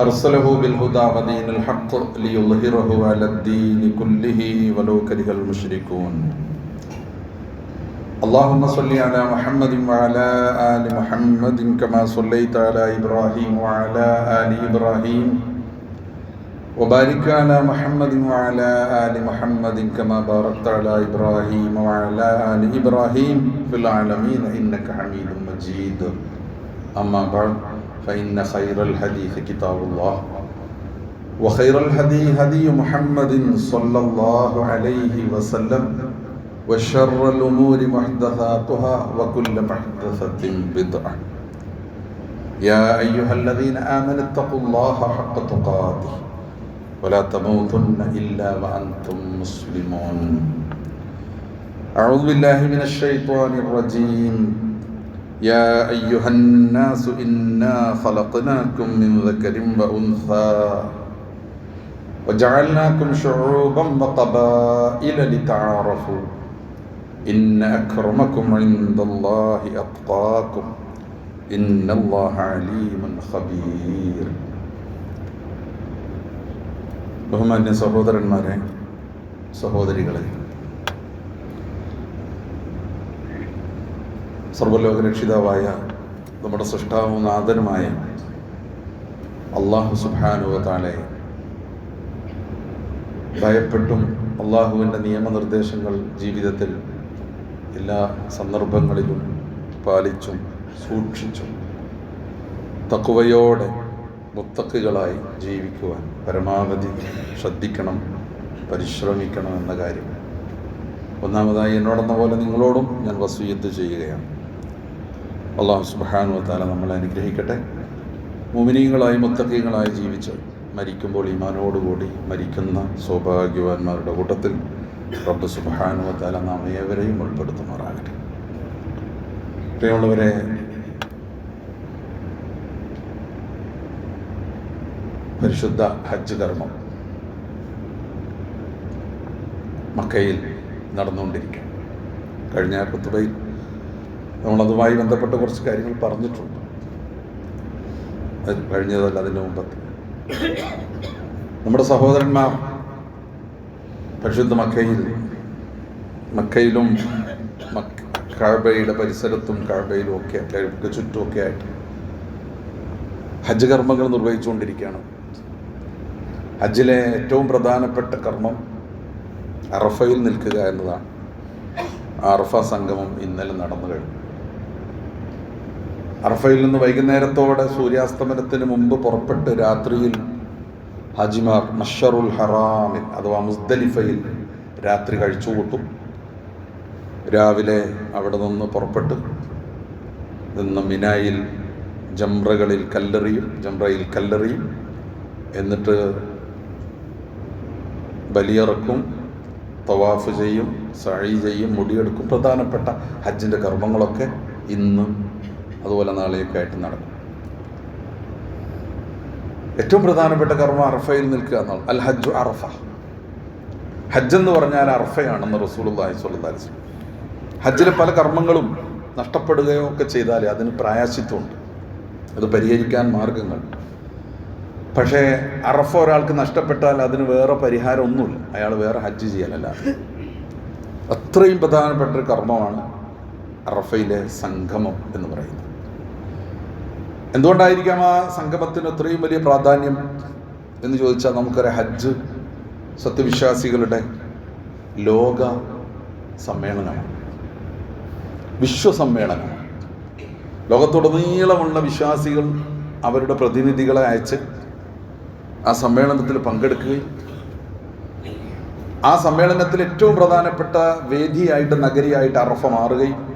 ارسله بالهدى ودين الحق ليظهره على الدين كله ولو كره المشركون اللهم صل على محمد وعلى ال محمد كما صليت على ابراهيم وعلى ال ابراهيم وبارك على محمد وعلى آل محمد كما باركت على إبراهيم وعلى آل إبراهيم في العالمين إنك حميد مجيد أما بعد فإن خير الحديث كتاب الله وخير الهدي هدي محمد صلى الله عليه وسلم وشر الأمور محدثاتها وكل محدثة بدعة. يا أيها الذين آمنوا اتقوا الله حق تقاته ولا تموتن إلا وأنتم مسلمون. أعوذ بالله من الشيطان الرجيم. يا أيها الناس إنا خلقناكم من ذكر وأنثى وجعلناكم شعوبا وقبائل لتعارفوا إن أكرمكم عند الله أتقاكم إن الله عليم خبير ബഹുമാന്യ സഹോദരന്മാരെ സഹോദരികളെ സർവലോകരക്ഷിതാവായ നമ്മുടെ സൃഷ്ടാവും നാഥനുമായ അള്ളാഹു സുബാനുവ താളെ ഭയപ്പെട്ടും അള്ളാഹുവിന്റെ നിയമനിർദ്ദേശങ്ങൾ ജീവിതത്തിൽ എല്ലാ സന്ദർഭങ്ങളിലും പാലിച്ചും സൂക്ഷിച്ചും തക്കുവയോടെ മുത്തക്കുകളായി ജീവിക്കുവാൻ പരമാവധി ശ്രദ്ധിക്കണം പരിശ്രമിക്കണം എന്ന കാര്യം. ഒന്നാമതായി എന്നോടെന്ന പോലെ നിങ്ങളോടും ഞാൻ വസൂയത്ത് ചെയ്യുകയാണ്. അള്ളാഹു സുബാനു താല നമ്മളെ അനുഗ്രഹിക്കട്ടെ. മുമിനീങ്ങളായി മുത്തക്കീങ്ങളായി ജീവിച്ച് മരിക്കുമ്പോൾ ഈമാനോടുകൂടി മരിക്കുന്ന സൗഭാഗ്യവാന്മാരുടെ കൂട്ടത്തിൽ റബ്ബ് സുബാനു താല നാം ഏവരെയും ഉൾപ്പെടുത്തുമാറാകട്ടെ. പ്രിയമുള്ളവരെ പരിശുദ്ധ ഹജ്ജ് കർമ്മം മക്കയിൽ നടന്നുകൊണ്ടിരിക്കും കഴിഞ്ഞ കുത്തുബയിൽ നമ്മളതുമായി ബന്ധപ്പെട്ട കുറച്ച് കാര്യങ്ങൾ പറഞ്ഞിട്ടുണ്ട്. കഴിഞ്ഞതല്ല അതിന്റെ മുമ്പത്തെ. നമ്മുടെ സഹോദരന്മാർ പരിശുദ്ധ മക്കയിൽ മക്കയിലും കഴബയുടെ പരിസരത്തും കഴബയിലും ഒക്കെ കഴിവുക്ക് ചുറ്റുമൊക്കെ ആയിട്ട് ഹജ്ജ് കർമ്മങ്ങൾ നിർവഹിച്ചുകൊണ്ടിരിക്കുകയാണ്. ഹജ്ജിലെ ഏറ്റവും പ്രധാനപ്പെട്ട കർമ്മം അറഫയിൽ നിൽക്കുക എന്നതാണ്. അറഫ സംഗമം ഇന്നലെ നടന്നു കഴിഞ്ഞു. അറഫയിൽ നിന്ന് വൈകുന്നേരത്തോടെ സൂര്യാസ്തമനത്തിന് മുമ്പ് പുറപ്പെട്ട് രാത്രിയിൽ ഹജിമാർ മഷറുൽ ഹറാമിൽ അഥവാ മുസ്ദലിഫയിൽ രാത്രി കഴിച്ചു കൂട്ടും. രാവിലെ അവിടെ നിന്ന് പുറപ്പെട്ട് നിന്ന് മിനായിൽ ജംറകളിൽ കല്ലെറിയും ജംറയിൽ കല്ലെറിയും. എന്നിട്ട് ബലിയിറക്കും തവാഫ് ചെയ്യും സഴി ചെയ്യും മുടിയെടുക്കും. പ്രധാനപ്പെട്ട ഹജ്ജിന്റെ കർമ്മങ്ങളൊക്കെ ഇന്ന് അതുപോലെ നാളെയൊക്കെ ആയിട്ട് നടക്കും. ഏറ്റവും പ്രധാനപ്പെട്ട കർമ്മം അറഫയിൽ നിൽക്കുക എന്നാണ്. അൽ ഹജ്ജു അറഫ. ഹജ്ജ് എന്ന് പറഞ്ഞാൽ അറഫയാണെന്ന് റസൂലുള്ളാഹി സ്വല്ലല്ലാഹി അലൈഹി വസല്ലം ഹജ്ജിലെ പല കർമ്മങ്ങളും നഷ്ടപ്പെടുകയോ ഒക്കെ ചെയ്താൽ അതിന് പ്രായാശിത്വമുണ്ട് അത് പരിഹരിക്കാൻ മാർഗങ്ങൾ. പക്ഷേ അറഫ ഒരാൾക്ക് നഷ്ടപ്പെട്ടാൽ അതിന് വേറെ പരിഹാരമൊന്നുമില്ല. അയാൾ വേറെ ഹജ്ജ് ചെയ്യാനല്ല അത്രയും പ്രധാനപ്പെട്ട ഒരു കർമ്മമാണ് അറഫയിലെ സംഗമം എന്ന് പറയുന്നത്. എന്തുകൊണ്ടായിരിക്കാം ആ സംഗമത്തിന് അത്രയും വലിയ പ്രാധാന്യം എന്ന് ചോദിച്ചാൽ നമുക്കറിയാം ഹജ്ജ് സത്യവിശ്വാസികളുടെ ലോക സമ്മേളനമാണ്. വിശ്വസമ്മേളനം. ലോകത്തുടനീളമുള്ള വിശ്വാസികൾ അവരുടെ പ്രതിനിധികളെ അയച്ച് ആ സമ്മേളനത്തിൽ പങ്കെടുക്കുകയും ആ സമ്മേളനത്തിൽ ഏറ്റവും പ്രധാനപ്പെട്ട വേദിയായിട്ട് നഗരിയായിട്ട് അറഫ മാറുകയും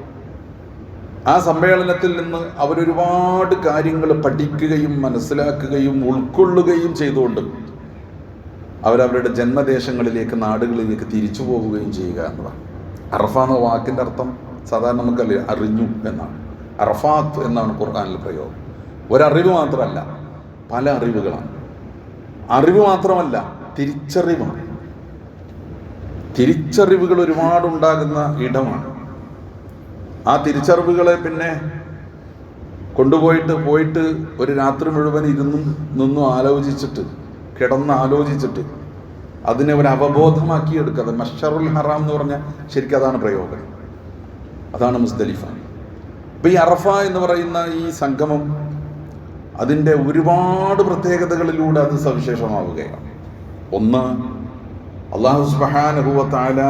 ആ സമ്മേളനത്തിൽ നിന്ന് അവരൊരുപാട് കാര്യങ്ങൾ പഠിക്കുകയും മനസ്സിലാക്കുകയും ഉൾക്കൊള്ളുകയും ചെയ്തുകൊണ്ട് അവരവരുടെ ജന്മദേശങ്ങളിലേക്ക് നാടുകളിലേക്ക് തിരിച്ചു പോവുകയും ചെയ്യുക എന്നതാണ്. അറഫ എന്ന വാക്കിന്റെ അർത്ഥം സാധാരണ നമുക്ക് അറിഞ്ഞു എന്നാണ്. അറഫാത്ത് എന്നാണ് ഖുർആാനിൽ പ്രയോഗം. ഒരറിവ് മാത്രമല്ല പല അറിവുകളാണ്. അറിവ് മാത്രമല്ല തിരിച്ചറിവാണ്. തിരിച്ചറിവുകൾ ഒരുപാടുണ്ടാകുന്ന ഇടമാണ്. ആ തിരിച്ചറിവുകളെ പിന്നെ കൊണ്ടുപോയിട്ട് പോയിട്ട് ഒരു രാത്രി മുഴുവൻ ഇരുന്നും നിന്നും ആലോചിച്ചിട്ട് കിടന്ന് ആലോചിച്ചിട്ട് അതിനെ ഒരു അവബോധമാക്കി എടുക്കാതെ മഷറുൽ ഹറാം എന്ന് പറഞ്ഞാൽ ശരിക്കും അതാണ് പ്രയോഗം. അതാണ് മുസ്ദലിഫ അപ്പം ഈ അറഫ എന്ന് പറയുന്ന ഈ സംഗമം അതിന്റെ ഒരുപാട് പ്രത്യേകതകളിലൂടെ അത് സവിശേഷമാവുകയാണ്. ഒന്ന് അള്ളാഹു സുബാനുഭവത്താല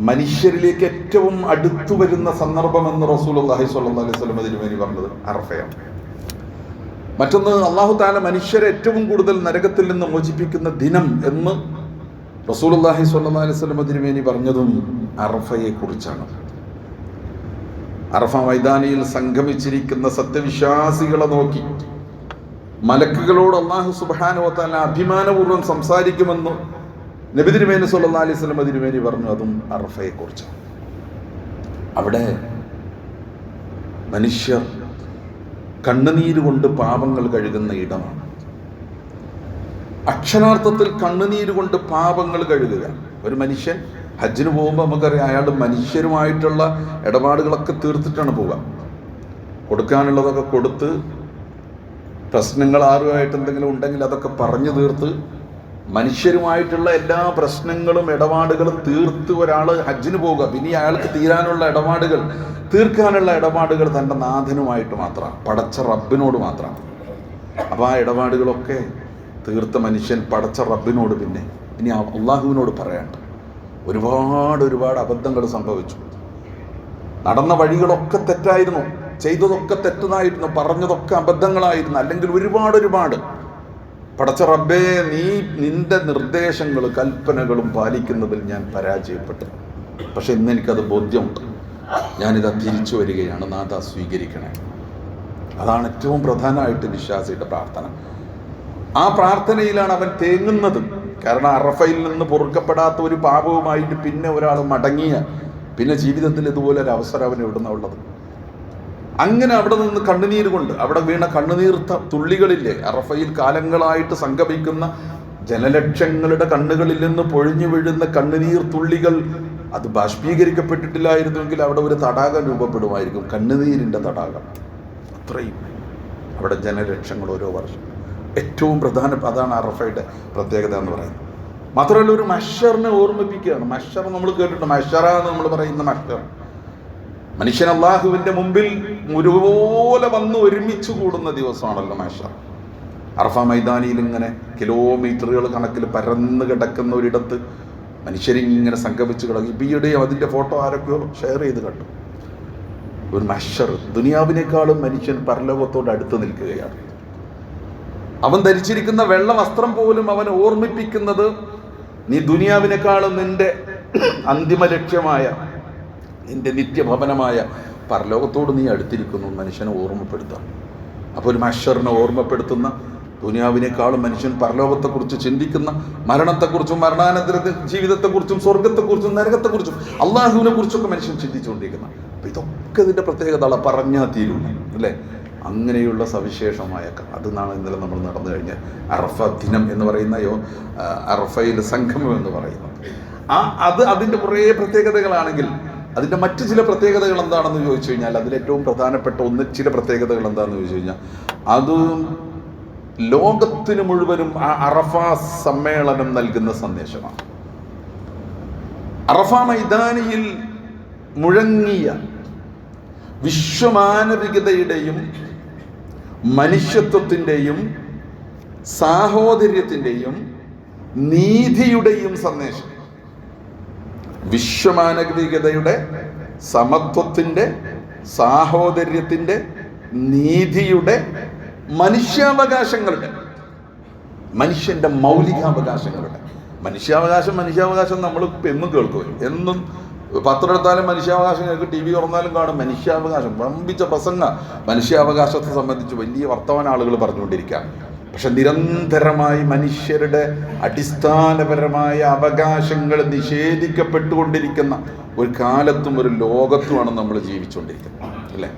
മനുഷ്യരിലേക്ക് ഏറ്റവും അടുത്തു വരുന്ന സന്ദർഭം എന്ന് റസൂൽ അള്ളാഹി സ്വല്ലാ അലൈഹി സ്വലം അതിന് വേണ്ടി പറഞ്ഞത് അറഫയാണ്. മറ്റൊന്ന് അള്ളാഹു താല മനുഷ്യരെ ഏറ്റവും കൂടുതൽ നരകത്തിൽ നിന്ന് മോചിപ്പിക്കുന്ന ദിനം എന്ന് റസൂൽ അള്ളാഹി അലൈഹി സ്വലം വേണ്ടി പറഞ്ഞതും അറഫയെ കുറിച്ചാണ്. അറഫ മൈതാനിയിൽ സംഗമിച്ചിരിക്കുന്ന സത്യവിശ്വാസികളെ നോക്കി മലക്കുകളോട് അള്ളാഹു സുബാനുവത്താല അഭിമാനപൂർവം സംസാരിക്കുമെന്ന് നബി തിരുമേനി സല്ലാ അലൈഹി സ്വലം തിരുമേനി പറഞ്ഞു അതും അറഫയെ കുറിച്ച് അവിടെ മനുഷ്യർ കണ്ണുനീര് കൊണ്ട് പാപങ്ങൾ കഴുകുന്ന ഇടമാണ്. അക്ഷരാർത്ഥത്തിൽ കണ്ണുനീര് കൊണ്ട് പാപങ്ങൾ കഴുകുക. ഒരു മനുഷ്യൻ ഹജ്ജിന് പോകുമ്പോൾ നമുക്കറിയാം അയാൾ മനുഷ്യരുമായിട്ടുള്ള ഇടപാടുകളൊക്കെ തീർത്തിട്ടാണ് പോവുക. കൊടുക്കാനുള്ളതൊക്കെ കൊടുത്ത് പ്രശ്നങ്ങൾ ആരുമായിട്ട് എന്തെങ്കിലും ഉണ്ടെങ്കിൽ അതൊക്കെ പറഞ്ഞു തീർത്ത് മനുഷ്യരുമായിട്ടുള്ള എല്ലാ പ്രശ്നങ്ങളും ഇടപാടുകളും തീർത്ത് ഒരാൾ ഹജ്ജിന് പോവുക പിന്നെ അയാൾക്ക് തീരാനുള്ള ഇടപാടുകൾ തീർക്കാനുള്ള ഇടപാടുകൾ തന്റെ നാഥനുമായിട്ട് മാത്രമാണ് പടച്ച റബ്ബിനോട് മാത്രമാണ്. അപ്പോൾ ആ ഇടപാടുകളൊക്കെ തീർത്ത മനുഷ്യൻ പടച്ച റബ്ബിനോട് പിന്നെ ഇനി അള്ളാഹുവിനോട് പറയണ്ട. ഒരുപാട് ഒരുപാട് അബദ്ധങ്ങൾ സംഭവിച്ചു. നടന്ന വഴികളൊക്കെ തെറ്റായിരുന്നു ചെയ്തതൊക്കെ തെറ്റതായിരുന്നു പറഞ്ഞതൊക്കെ അബദ്ധങ്ങളായിരുന്നു അല്ലെങ്കിൽ ഒരുപാട് ഒരുപാട്. പടച്ച റബ്ബേ നീ നിന്റെ നിർദ്ദേശങ്ങൾ കൽപ്പനകളും പാലിക്കുന്നതിൽ ഞാൻ പരാജയപ്പെട്ടു. പക്ഷെ ഇന്ന് എനിക്കത് ബോധ്യമുണ്ട്. ഞാനിതാ തിരിച്ചു വരികയാണ് നാഥ സ്വീകരിക്കണേ. അതാണ് ഏറ്റവും പ്രധാനമായിട്ട് വിശ്വാസിയുടെ പ്രാർത്ഥന. ആ പ്രാർത്ഥനയിലാണ് അവൻ തേങ്ങുന്നത്. കാരണം അറഫയിൽ നിന്ന് പൊറുക്കപ്പെടാത്ത ഒരു പാപവുമായിട്ട് പിന്നെ ഒരാൾ മടങ്ങിയ പിന്നെ ജീവിതത്തിൽ ഇതുപോലെ ഒരു അവസരം അവൻ എവിടുന്ന ഉള്ളത്? അങ്ങനെ അവിടെ നിന്ന് കണ്ണുനീർ കൊണ്ട് അവിടെ വീണ കണ്ണുനീർ തുള്ളികളില്ലേ അറഫയിൽ കാലങ്ങളായിട്ട് സംഗമിക്കുന്ന ജനലക്ഷങ്ങളുടെ കണ്ണുകളിൽ നിന്ന് പൊഴിഞ്ഞു വീഴുന്ന കണ്ണുനീർ തുള്ളികൾ അത് ബാഷ്പീകരിക്കപ്പെട്ടിട്ടില്ലായിരുന്നുവെങ്കിൽ അവിടെ ഒരു തടാകം രൂപപ്പെടുമായിരിക്കും കണ്ണുനീരിന്റെ തടാകം. അത്രയും അവിടെ ജനലക്ഷങ്ങൾ ഓരോ വർഷം. ഏറ്റവും പ്രധാന അതാണ് അറഫയുടെ പ്രത്യേകത എന്ന് പറയുന്നത്. മാത്രമല്ല ഒരു മഷറിനെ ഓർമ്മിപ്പിക്കുകയാണ്. മഷർ നമ്മൾ കേട്ടിട്ടുണ്ട്. മഷറ എന്ന് നമ്മൾ പറയുന്ന മഷർ. മനുഷ്യൻ അള്ളാഹുവിന്റെ മുമ്പിൽ മുരുപോലെ വന്ന് ഒരുമിച്ച് കൂടുന്ന ദിവസമാണല്ലോ മഷർ അർഫ മൈതാനിയിൽ ഇങ്ങനെ കിലോമീറ്ററുകൾ കണക്കിൽ പരന്ന് കിടക്കുന്ന ഒരിടത്ത് മനുഷ്യരിങ്ങനെ സംഗമിച്ച് കിടക്കും. ഇപ്പം ഈയിടെയും അതിന്റെ ഫോട്ടോ ആരൊക്കെയോ ഷെയർ ചെയ്ത് കണ്ടു. ഒരു മഷർ ദുനിയാവിനേക്കാളും മനുഷ്യൻ പരലോകത്തോട് അടുത്ത് നിൽക്കുകയാണ്. അവൻ ധരിച്ചിരിക്കുന്ന വെള്ള വസ്ത്രം പോലും അവൻ ഓർമ്മിപ്പിക്കുന്നത് നീ ദുനിയാവിനേക്കാളും നിന്റെ അന്തിമ ലക്ഷ്യമായ നിന്റെ നിത്യഭവനമായ പരലോകത്തോട് നീ അടുത്തിരിക്കുന്നു മനുഷ്യനെ ഓർമ്മപ്പെടുത്തുക. അപ്പോൾ ഒരു മഷറിനെ ഓർമ്മപ്പെടുത്തുന്ന ദുനിയാവിനേക്കാളും മനുഷ്യൻ പരലോകത്തെക്കുറിച്ച് ചിന്തിക്കുന്ന മരണത്തെക്കുറിച്ചും മരണാനന്തര ജീവിതത്തെക്കുറിച്ചും സ്വർഗത്തെക്കുറിച്ചും നരകത്തെക്കുറിച്ചും അള്ളാഹുവിനെ കുറിച്ചൊക്കെ മനുഷ്യൻ ചിന്തിച്ചുകൊണ്ടിരിക്കുന്ന. അപ്പം ഇതൊക്കെ ഇതിന്റെ പ്രത്യേകത പറഞ്ഞാൽ തീരുന്നു അല്ലേ? അങ്ങനെയുള്ള സവിശേഷമായ അത് നാളെ ഇന്നലെ നമ്മൾ നടന്നു കഴിഞ്ഞ അറഫ ദിനം എന്ന് പറയുന്ന യോ അറഫയിൽ സംഗമം എന്ന് പറയുന്നത്. ആ അത് അതിന്റെ കുറേ പ്രത്യേകതകളാണെങ്കിൽ അതിന്റെ മറ്റു ചില പ്രത്യേകതകൾ എന്താണെന്ന് ചോദിച്ചു കഴിഞ്ഞാൽ അതിലേറ്റവും പ്രധാനപ്പെട്ട ഒന്ന് ചില പ്രത്യേകതകൾ എന്താണെന്ന് ചോദിച്ചു കഴിഞ്ഞാൽ അത് ലോകത്തിന് മുഴുവനും ആ അറഫ സമ്മേളനം നൽകുന്ന സന്ദേശമാണ്. അറഫ മൈതാനിയിൽ മുഴങ്ങിയ വിശ്വമാനവികതയുടെയും മനുഷ്യത്വത്തിന്റെയും സാഹോദര്യത്തിന്റെയും നീതിയുടെയും സന്ദേശം. വിശ്വമാനവികതയുടെ സമത്വത്തിന്റെ സാഹോദര്യത്തിന്റെ നീതിയുടെ മനുഷ്യാവകാശങ്ങളുടെ മനുഷ്യന്റെ മൗലികാവകാശങ്ങളുടെ. മനുഷ്യാവകാശം മനുഷ്യാവകാശം നമ്മൾ എന്നും കേൾക്കും. എന്നും പത്രം എടുത്താലും മനുഷ്യാവകാശം കേൾക്കും ടി വി തുറന്നാലും കാണും. മനുഷ്യാവകാശം വമ്പിച്ച പ്രസംഗ മനുഷ്യാവകാശത്തെ സംബന്ധിച്ച് വലിയ വർത്തമാന ആളുകൾ പറഞ്ഞുകൊണ്ടിരിക്കുകയാണ്. പക്ഷെ നിരന്തരമായി മനുഷ്യരുടെ അടിസ്ഥാനപരമായ അവകാശങ്ങൾ നിഷേധിക്കപ്പെട്ടുകൊണ്ടിരിക്കുന്ന ഒരു കാലത്തും ഒരു ലോകത്തുമാണ് നമ്മൾ ജീവിച്ചുകൊണ്ടിരിക്കുന്നത് അല്ലേ?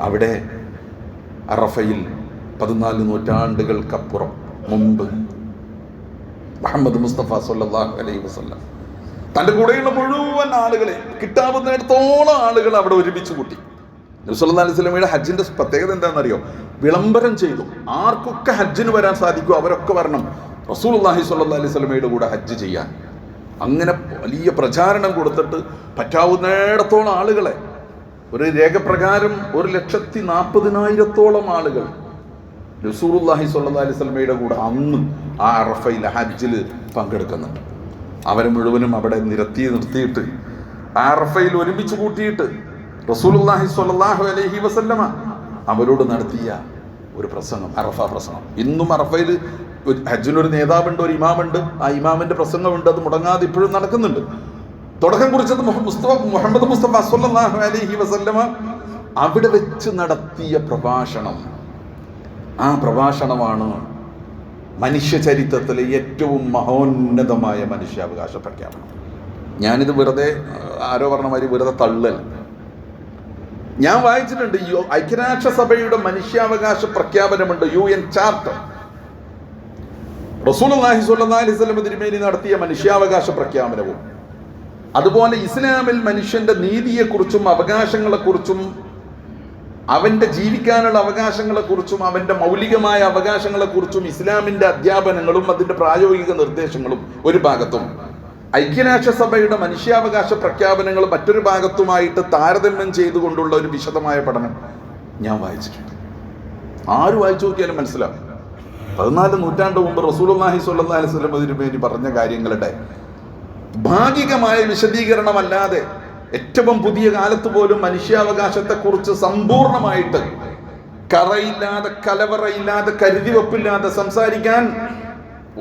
അവിടെ അറഫയിൽ പതിനാല് നൂറ്റാണ്ടുകൾക്കപ്പുറം മുമ്പ് മുഹമ്മദ് മുസ്തഫ സല്ലാഹു അലൈഹി വസല്ലം തന്റെ കൂടെയുള്ള മുഴുവൻ ആളുകളെ കിട്ടാവുന്നിടത്തോളം ആളുകൾ അവിടെ ഒരുമിച്ച് കൂട്ടി. നബിസ്വല്ലാ അലൈഹി സ്വലമയുടെ ഹജ്ജിന്റെ പ്രത്യേകത എന്താണെന്നറിയോ? വിളംബരം ചെയ്തു. ആർക്കൊക്കെ ഹജ്ജിന് വരാൻ സാധിക്കുമോ അവരൊക്കെ വരണം. റസൂൽ അള്ളാഹി സ്വല്ലാ അലൈഹി സ്വലമയുടെ കൂടെ ഹജ്ജ് ചെയ്യാൻ. അങ്ങനെ വലിയ പ്രചാരണം കൊടുത്തിട്ട് പറ്റാവുന്നിടത്തോളം ആളുകളെ. ഒരു രേഖപ്രകാരം ഒരു ലക്ഷത്തി നാൽപ്പതിനായിരത്തോളം ആളുകൾ റസൂറുല്ലാഹി സ്വല്ലാ അലൈഹി സ്വലമയുടെ കൂടെ അന്ന് ആ അറഫയിൽ ഹജ്ജിൽ പങ്കെടുക്കുന്നുണ്ട്. അവരെ മുഴുവനും അവിടെ നിരത്തി നിർത്തിയിട്ട് ആ അറഫയിൽ ഒരുമിച്ച് കൂട്ടിയിട്ട് റസൂലുല്ലാഹി സ്വല്ലല്ലാഹു അലൈഹി വസല്ലമ അവരോട് നടത്തിയ ഒരു പ്രസംഗം അറഫ പ്രസംഗം. ഇന്നും അറഫയിൽ ഹജ്ജിനൊരു നേതാവുണ്ട് ഒരു ഇമാമുണ്ട്. ആ ഇമാമിന്റെ പ്രസംഗമുണ്ട് അത് മുടങ്ങാതെ ഇപ്പോഴും നടക്കുന്നുണ്ട്. തുടക്കം കുറിച്ചത് മുസ്തഫ മുഹമ്മദ് മുസ്തഫ സ്വല്ലല്ലാഹു അലൈഹി വസല്ലമ അവിടെ വെച്ച് നടത്തിയ പ്രഭാഷണം. ആ പ്രഭാഷണമാണ് മനുഷ്യ ചരിത്രത്തിലെ ഏറ്റവും മഹോന്നതമായ മനുഷ്യാവകാശ പ്രഖ്യാപനം. ഞാനിത് വെറുതെ ആരോ പറഞ്ഞ വെറുതെ തള്ളൽ. ഞാൻ വായിച്ചിട്ടുണ്ട് യു ഐക്യരാഷ്ട്രസഭയുടെ മനുഷ്യാവകാശ പ്രഖ്യാപനമുണ്ട് യു എൻ ചാർട്ടർ. റസൂലുള്ളാഹി സ്വല്ലല്ലാഹി അലൈഹി വസല്ലം തിരുമേനി നടത്തിയ മനുഷ്യാവകാശ പ്രഖ്യാപനവും അതുപോലെ ഇസ്ലാമിൽ മനുഷ്യന്റെ നീതിയെക്കുറിച്ചും അവകാശങ്ങളെക്കുറിച്ചും അവന്റെ ജീവിക്കാനുള്ള അവകാശങ്ങളെക്കുറിച്ചും അവന്റെ മൗലികമായ അവകാശങ്ങളെക്കുറിച്ചും ഇസ്ലാമിന്റെ അധ്യാപനങ്ങളും അതിന്റെ പ്രായോഗിക നിർദ്ദേശങ്ങളും ഒരു ഭാഗത്തും. ഐക്യരാഷ്ട്രസഭയുടെ മനുഷ്യാവകാശ പ്രഖ്യാപനങ്ങൾ മറ്റൊരു ഭാഗത്തുമായിട്ട് താരതമ്യം ചെയ്തുകൊണ്ടുള്ള ഒരു വിശദമായ പഠനം ഞാൻ വായിച്ചിട്ടുണ്ട്. ആര് വായിച്ചു നോക്കിയാലും മനസ്സിലാവും. പതിനാല് നൂറ്റാണ്ട് മുമ്പ് റസൂലുള്ളാഹി സ്വല്ലല്ലാഹി അലൈഹി വസല്ലം വേണ്ടി പറഞ്ഞ കാര്യങ്ങളുടെ ഭാഗികമായ വിശദീകരണമല്ലാതെ ഏറ്റവും പുതിയ കാലത്ത് പോലും മനുഷ്യാവകാശത്തെക്കുറിച്ച് സമ്പൂർണമായിട്ട് കറയില്ലാതെ കലവറയില്ലാതെ കരുതിവെപ്പില്ലാതെ സംസാരിക്കാൻ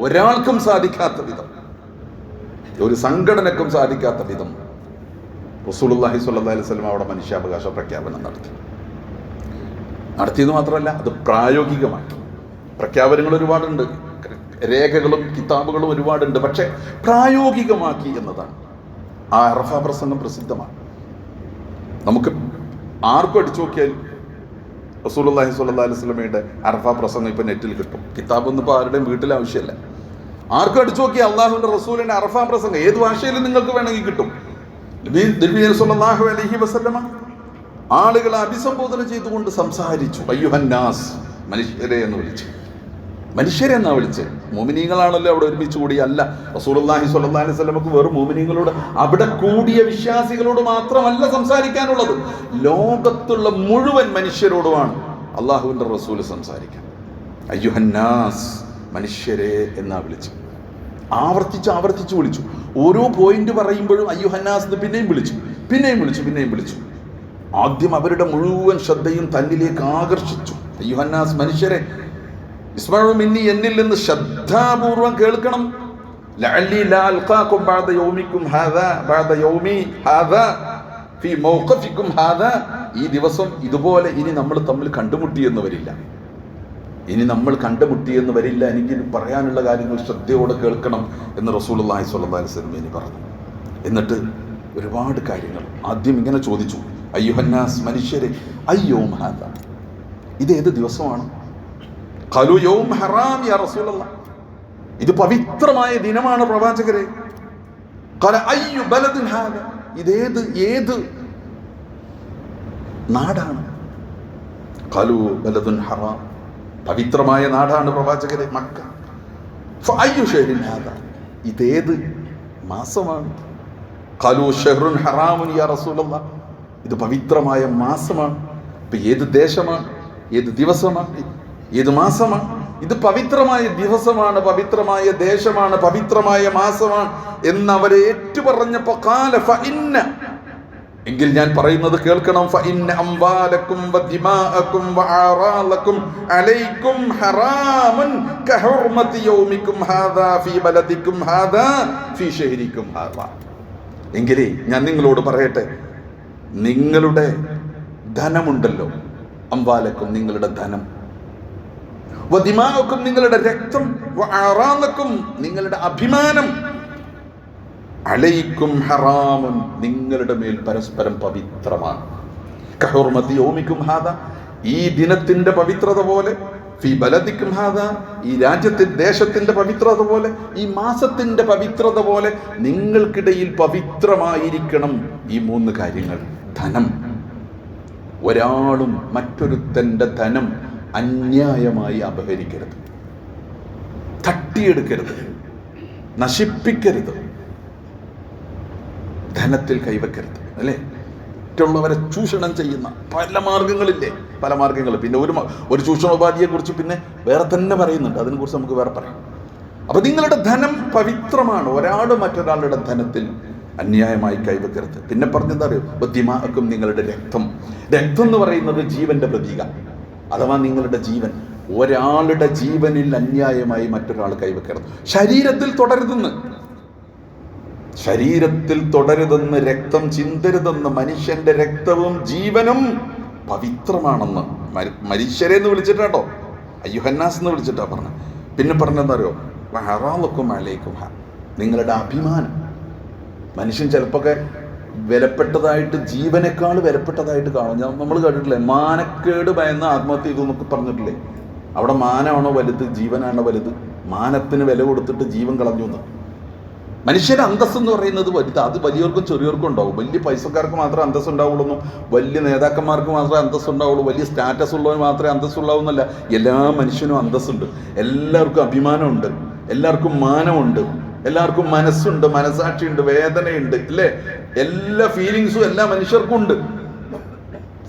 ഒരാൾക്കും സാധിക്കാത്ത വിധം. ഒരു സംഘടനക്കും സാധിക്കാത്ത വിധം റസൂലുള്ളാഹി സ്വല്ലല്ലാഹി അലൈഹി വസല്ലം അവിടെ മനുഷ്യാവകാശ പ്രഖ്യാപനം നടത്തി. നടത്തിയത് മാത്രമല്ല അത് പ്രായോഗികമാക്കി. പ്രഖ്യാപനങ്ങൾ ഒരുപാടുണ്ട് രേഖകളും കിതാബുകളും ഒരുപാടുണ്ട് പക്ഷേ പ്രായോഗികമാക്കി എന്നതാണ്. ആ അറഫ പ്രസംഗം പ്രസിദ്ധമാണ്. നമുക്ക് ആർക്കും അടിച്ചു നോക്കിയാൽ റസൂലുള്ളാഹി സ്വല്ലല്ലാഹി അലൈഹി വസല്ലമയുടെ അറഫ പ്രസംഗം ഇപ്പം നെറ്റിൽ കിട്ടും. കിതാബൊന്നും ഇപ്പോൾ ആരുടെയും വീട്ടിൽ ആവശ്യമില്ല. ആർക്കും അടിച്ചു നോക്കിയാൽ അള്ളാഹുവിന്റെ റസൂലിന്റെ അറഫ പ്രസംഗം. ഏത് ഭാഷയിലും നിങ്ങൾക്ക് വേണമെങ്കിൽ കിട്ടും? അലൈഹി വസല്ലമ ആളുകളെ അഭിസംബോധന ചെയ്തുകൊണ്ട് സംസാരിച്ചു. അയ്യുഹന്നാസ് മനുഷ്യരെ എന്ന് വിളിച്ചു. മനുഷ്യരെ എന്നാ വിളിച്ച്? മോമിനീങ്ങളാണല്ലോ അവിടെ ഒരുമിച്ച് കൂടി. അല്ല റസൂലുള്ളാഹി സ്വല്ലല്ലാഹി അലൈഹി വസല്ലമക്ക് വെറും മോമിനീങ്ങളോട് അവിടെ കൂടിയ വിശ്വാസികളോട് മാത്രമല്ല സംസാരിക്കാനുള്ളത്. ലോകത്തുള്ള മുഴുവൻ മനുഷ്യരോടുമാണ് അള്ളാഹുവിന്റെ റസൂൽ സംസാരിക്കാൻ. അയ്യുഹന്നാസ് മനുഷ്യരെ എന്നാ വിളിച്ചു? ആവർത്തിച്ച് ആവർത്തിച്ച് വിളിച്ചു. ഓരോ പോയിന്റ് പറയുമ്പോഴും അയ്യോ ഹന്നാസ് എന്ന് പിന്നെയും വിളിച്ചു പിന്നെയും വിളിച്ചു പിന്നെയും വിളിച്ചു. ആദ്യം അവരുടെ മുഴുവൻ ശ്രദ്ധയും തന്നിലേക്ക് ആകർഷിച്ചു. അയ്യോ ഹന്നാസ് മനുഷ്യരെ ഇസ്മാഉൽ മിന്നി എന്നിൽ നിന്ന് ശ്രദ്ധാപൂർവം കേൾക്കണം. ഈ ദിവസം ഇതുപോലെ ഇനി നമ്മൾ തമ്മിൽ കണ്ടുമുട്ടിയെന്ന് വരില്ല. ഇനി നമ്മൾ കണ്ടുമുട്ടിയെന്ന് വരില്ല. എനിക്ക് പറയാനുള്ള കാര്യങ്ങൾ ശ്രദ്ധയോടെ കേൾക്കണം എന്ന് റസൂലുള്ളാഹി സ്വല്ലല്ലാഹി അലൈഹി വസല്ലം ഇനി പറഞ്ഞു. എന്നിട്ട് ഒരുപാട് കാര്യങ്ങൾ ആദ്യം ഇങ്ങനെ ചോദിച്ചു. അയ്യുഹന്നാസ് മനുഷ്യരെ അയ്യോം ഇത് ഏത് ദിവസമാണ്? ഹറാം യാ ഇത് പവിത്രമായ ദിനമാണ് പ്രവാചകരെ. അയ്യു ഇതേത് ഏത് നാടാണ്? ഹറാം. പവിത്രമായ നാടാണ് പ്രവാചകരെ മക്ക. ഹാദ. ഇതേത് മാസമാണ്? കലു ഷെഹ്റുൻ ഹറാമുൻ യാ റസൂലല്ലാഹ്. ഇത് പവിത്രമായ മാസമാണ്. ഇപ്പൊ ഏത് ദേശമാണ്? ഏത് ദിവസമാണ്? ഏത് മാസമാണ്? ഇത് പവിത്രമായ ദിവസമാണ് പവിത്രമായ ദേശമാണ് പവിത്രമായ മാസമാണ് എന്ന് അവരെ ഏറ്റുപറഞ്ഞപ്പോ കാല ഫഇന്ന എങ്കിൽ ഞാൻ പറയുന്നത് കേൾക്കണം. എങ്കിലേ ഞാൻ നിങ്ങളോട് പറയട്ടെ നിങ്ങളുടെ ധനമുണ്ടല്ലോ അംബാലക്കും നിങ്ങളുടെ ധനം. വദിമാക്കും നിങ്ങളുടെ രക്തം നിങ്ങളുടെ അഭിമാനം. അലയിക്കും ഹറാമുൻ നിങ്ങളുടെ മേൽ പരസ്പരം പവിത്രമാണ്. ഹാദ ഈ ദിനത്തിന്റെ പവിത്രത പോലെ ഫി ഈ രാജ്യത്തിന്റെ ദേശത്തിന്റെ പവിത്രത പോലെ ഈ മാസത്തിന്റെ പവിത്രത പോലെ നിങ്ങൾക്കിടയിൽ പവിത്രമായിരിക്കണം ഈ മൂന്ന് കാര്യങ്ങൾ. ധനം. ഒരാളും മറ്റൊരുത്തന്റെ ധനം അന്യായമായി അപഹരിക്കരുത്. തട്ടിയെടുക്കരുത്. നശിപ്പിക്കരുത്. ധനത്തിൽ കൈവെക്കരുത് അല്ലേ? മറ്റുള്ളവരെ ചൂഷണം ചെയ്യുന്ന പല മാർഗങ്ങളില്ലേ പല മാർഗങ്ങൾ പിന്നെ ഒരു ഒരു ചൂഷണോപാധിയെ കുറിച്ച് പിന്നെ വേറെ തന്നെ പറയുന്നുണ്ട്. അതിനെക്കുറിച്ച് നമുക്ക് വേറെ പറയാം. അപ്പൊ നിങ്ങളുടെ ധനം പവിത്രമാണ്. ഒരാൾ മറ്റൊരാളുടെ ധനത്തിൽ അന്യായമായി കൈവെക്കരുത്. പിന്നെ പറഞ്ഞെന്താ അറിയോ? ബുദ്ധിമാക്കും നിങ്ങളുടെ രക്തം. രക്തം എന്ന് പറയുന്നത് ജീവന്റെ പ്രതീക. അഥവാ നിങ്ങളുടെ ജീവൻ. ഒരാളുടെ ജീവനിൽ അന്യായമായി മറ്റൊരാൾ കൈവെക്കരുത്. ശരീരത്തിൽ തുടരുതെന്ന്. ശരീരത്തിൽ തുടരുതെന്ന് രക്തം ചിന്തരുതെന്ന് മനുഷ്യന്റെ രക്തവും ജീവനും പവിത്രമാണെന്ന് മരിശരെ എന്ന് വിളിച്ചിട്ടാട്ടോ അയ്യുഹന്നാസ് എന്ന് വിളിച്ചിട്ടാ പറഞ്ഞത്. പിന്നെ പറഞ്ഞെന്താ അറിയോ ഹറാലക്കും അലേക്കും നിങ്ങളുടെ അഭിമാനം. മനുഷ്യൻ ചിലപ്പോൾ വിലപ്പെട്ടതായിട്ട് ജീവനേക്കാൾ വിലപ്പെട്ടതായിട്ട് കാണും. നമ്മൾ കേട്ടിട്ടില്ലേ? മാനക്കേട് ഭയന്ന് ആത്മഹത്യ ചെയ്തു എന്നൊക്കെ പറഞ്ഞിട്ടില്ലേ? അവിടെ മാനമാണോ വലുത്? ജീവനാണോ വലുത്? മാനത്തിന് വില കൊടുത്തിട്ട് ജീവൻ കളഞ്ഞു എന്ന്. മനുഷ്യന്റെ അന്തസ് എന്ന് പറയുന്നത് വലുത് അത് വലിയവർക്കും ചെറിയവർക്കും ഉണ്ടാവും. വലിയ പൈസക്കാർക്ക് മാത്രമേ അന്തസ് ഉണ്ടാവുള്ളൂ വലിയ നേതാക്കന്മാർക്ക് മാത്രമേ അന്തസ് ഉണ്ടാവുള്ളൂ വലിയ സ്റ്റാറ്റസ് ഉള്ളവർ മാത്രമേ അന്തസ് ഉണ്ടാവുന്നല്ല. എല്ലാ മനുഷ്യനും അന്തസ്സുണ്ട്. എല്ലാവർക്കും അഭിമാനമുണ്ട്. എല്ലാവർക്കും മാനമുണ്ട്. എല്ലാവർക്കും മനസ്സുണ്ട് മനസാക്ഷിയുണ്ട് വേദനയുണ്ട് അല്ലേ എല്ലാ ഫീലിങ്സും എല്ലാ മനുഷ്യർക്കും ഉണ്ട്.